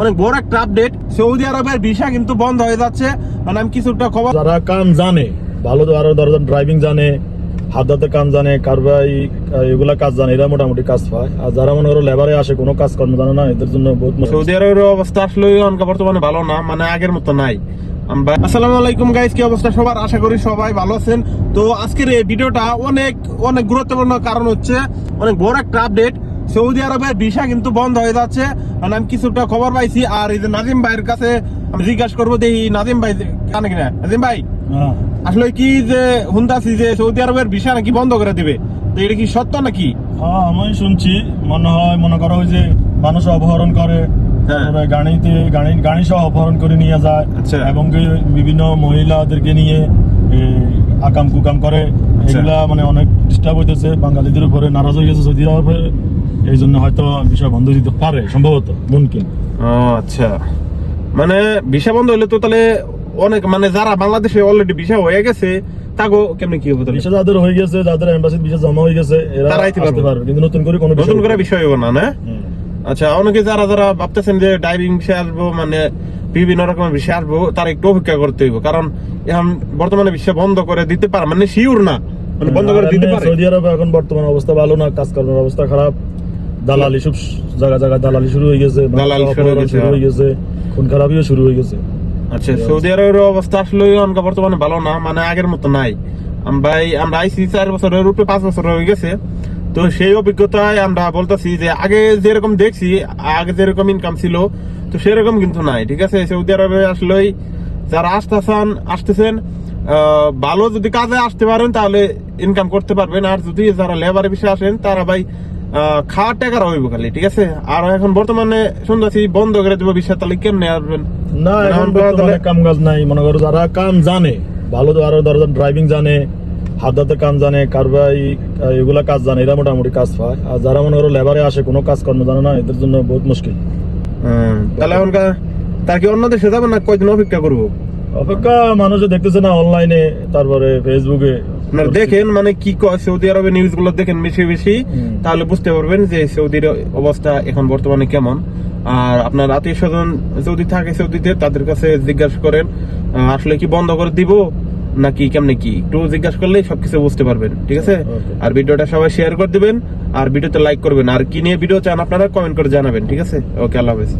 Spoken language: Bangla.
অনেক বড় একটা আপডেট সৌদি আরবের ভিসা কিন্তু বন্ধ হয়ে যাচ্ছে। মানে আমি কিছুটা খবর যারা কাম জানে ভালো আরও ধরো ড্রাইভিং জানে হাত হাতে কাম জানে কারবাই এগুলা কাজ জানে এরা মোটামুটি কাজ পায়। আর যারা মনে করো লেবারে আসে কোনো কাজ কর্ম জানে না এদের জন্য বহুত সৌদি আরবের অবস্থা আসলে বর্তমানে ভালো না মানে আগের মতো নাই। আসসালামু আলাইকুম গাইস কি অবস্থা সবার? আশা করি সবাই ভালো আছেন। তো আজকের এই ভিডিওটা অনেক অনেক গুরুত্বপূর্ণ কারণ হচ্ছে অনেক বড় একটা আপডেট সৌদি আরবের ভিসা কিন্তু বন্ধ হয়ে যাচ্ছে মানে আমি কিছুটা খবর পাইছি আর এই যে নাজিম ভাইয়ের কাছে আমি জিজ্ঞাসা করব যে নাজিম ভাই কানে কিনা নাজিম ভাই হ্যাঁ। আসলে কি যে হুন্দাসি যে সৌদি আরবের ভিসা নাকি বন্ধ করে দিবে তো এটা কি সত্য নাকি হ্যাঁ আমি শুনছি মনে হয় মনে করো যে মানুষ অপহরণ করে হ্যাঁ। গাড়িতে গাড়ি গাড়ি সহ অপহরণ করে নিয়ে যায় আচ্ছা। এবং বিভিন্ন মহিলাদেরকে নিয়ে আকাম কুকাম করে। এগুলা মানে অনেক ডিস্টার্ব হইতেছে বাঙালিদের উপরে নারাজ হয়ে গেছে সৌদি আরবে এই জন্য হয়তো বিষয় বন্ধ দিতে পারে সম্ভবত মুমকিন। আচ্ছা। মানে ভিসা বন্ধ তো তাহলে অনেক মানে যারা বাংলাদেশে অলরেডি ভিসা হয়ে গেছে তাগো কেমনে কি হবে যাদের হয়ে গেছে যাদের এম্বাসির বিষয় জমা হয়ে গেছে এরা আইতে পারবে। কিন্তু নতুন করে কোনো নতুন করে বিষয় হবে না না? আচ্ছা অনেকে যারা যারা ভাবতেছেন যে ড্রাইভিং বিষয় আসব মানে বিভিন্ন রকমের বিষয় আসব তারা একটু অপেক্ষা করতে হইব কারণ এখন বর্তমানে বিশ্ব বন্ধ করে দিতে পারে মানে শিওর না। মানে বন্ধ করে দিতে পারে? সৌদি আরবে এখন বর্তমান অবস্থা ভালো না কাজ কর্মের অবস্থা খারাপ। দালালি সব জায়গা জায়গা দালালি শুরু হয়ে গেছে দালালি শুরু হয়ে গেছে, হয়ে। গেছে খুন খারাপিও শুরু হয়ে গেছে। আচ্ছা সৌদি আরবের অবস্থা আসলে অনেক বর্তমানে ভালো না মানে আগের মতো নাই। আমরা এই- আমরা আইসি চার বছরের উপরে পাঁচ বছর হয়ে গেছে। তো সেই অভিজ্ঞতায় আমরা বলতেছি যে আগে যেরকম দেখছি আগে যেরকম ইনকাম ছিল তো সেরকম কিন্তু নাই ঠিক আছে? সৌদি আরবে আসলেই যারা আসতেছেন আসতেছেন ভালো যদি কাজে আসতে পারেন তাহলে ইনকাম করতে পারবেন। আর যদি যারা লেবারের বিষয়ে আসেন তারা ভাই খাওয়ার টাকার হইব খালি ঠিক আছে? আর এখন বর্তমানে শুনতেছি বন্ধ করে দেবো বিষয় তাহলে কেমনে আসবেন? না এখন কাম কাজ নাই। মনে করো যারা কাম জানে ভালো তো আরও ধরো ড্রাইভিং জানে হাত হাতে কাম জানে কারবাই এগুলা কাজ জানে এরা মোটামুটি কাজ পায়। আর যারা মনে করো লেবারে আসে কোনো কাজ কর্ম জানে না এদের জন্য বহুত মুশকিল। হুম, তাহলে এখনকার তার কি অন্য দেশে যাবেন না কয়দিন অপেক্ষা করব? অপেক্ষা মানুষ দেখতেছে না অনলাইনে তারপরে ফেসবুকে দেখেন মানে কি কয় সৌদি আরবের নিউজগুলো দেখেন বেশি বেশি তাহলে বুঝতে পারবেন যে সৌদির অবস্থা এখন বর্তমানে কেমন। আর আপনার আত্মীয় স্বজন সৌদি থাকে সৌদিতে তাদের কাছে জিজ্ঞাসা করেন আসলে কি বন্ধ করে দিব নাকি কেমনে কি? একটু জিজ্ঞাসা করলেই সবকিছু বুঝতে পারবেন ঠিক আছে? আর ভিডিওটা সবাই শেয়ার করে দিবেন আর ভিডিওতে লাইক করবেন। আর কি নিয়ে ভিডিও চান আপনারা কমেন্ট করে জানাবেন ঠিক আছে? ওকে আল্লাহ হাফেজ।